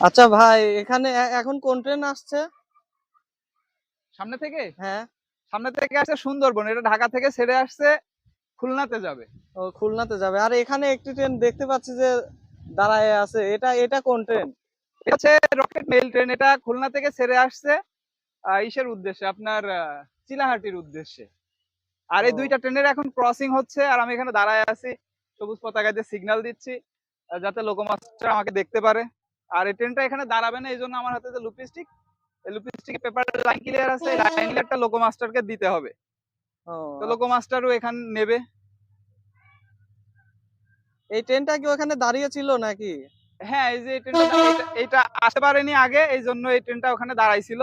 আচ্ছা ভাই এখানে এখন কোন ট্রেন আসছে? সামনে থেকে? হ্যাঁ। সামনে থেকে আসছে সুন্দরবন এটা ঢাকা থেকে ছেড়ে আসছে খুলনাতে যাবে। ও খুলনাতে যাবে। আর এখানে একটি ট্রেন দেখতে পাচ্ছি যে দাঁড়ায় আছে এটা এটা কোন ট্রেন হচ্ছে রকেট মেল ট্রেন এটা খুলনা থেকে ছেড়ে আসছে ইসের উদ্দেশ্যে আপনার চিলাহাটির উদ্দেশ্যে। আর এই দুইটা ট্রেনের এখন ক্রসিং হচ্ছে আর আমি এখানে দাঁড়ায় আছি সবুজ পতাকা দিয়ে সিগন্যাল দিচ্ছি যাতে লোকোমাস্টার আমাকে দেখতে পারে। আর এই ট্রেনটা এখানে দাঁড়াবে না এই জন্য আমার হাতে যে লুপিস্টিক এই লুপিস্টিক পেপার লাইন ক্লিয়ার আছে লাইন ক্লিয়ারটা লোকোমাস্টারকে দিতে হবে। ও তো লোকোমাস্টারও এখানে নেবে। এই ট্রেনটা কি ওখানে দাঁড়িয়ে ছিল নাকি? হ্যাঁ এই যে ট্রেনটা এটা- এটা আসতে পারেনি আগে এই জন্য এই ট্রেনটা ওখানে দাঁড়াইছিল।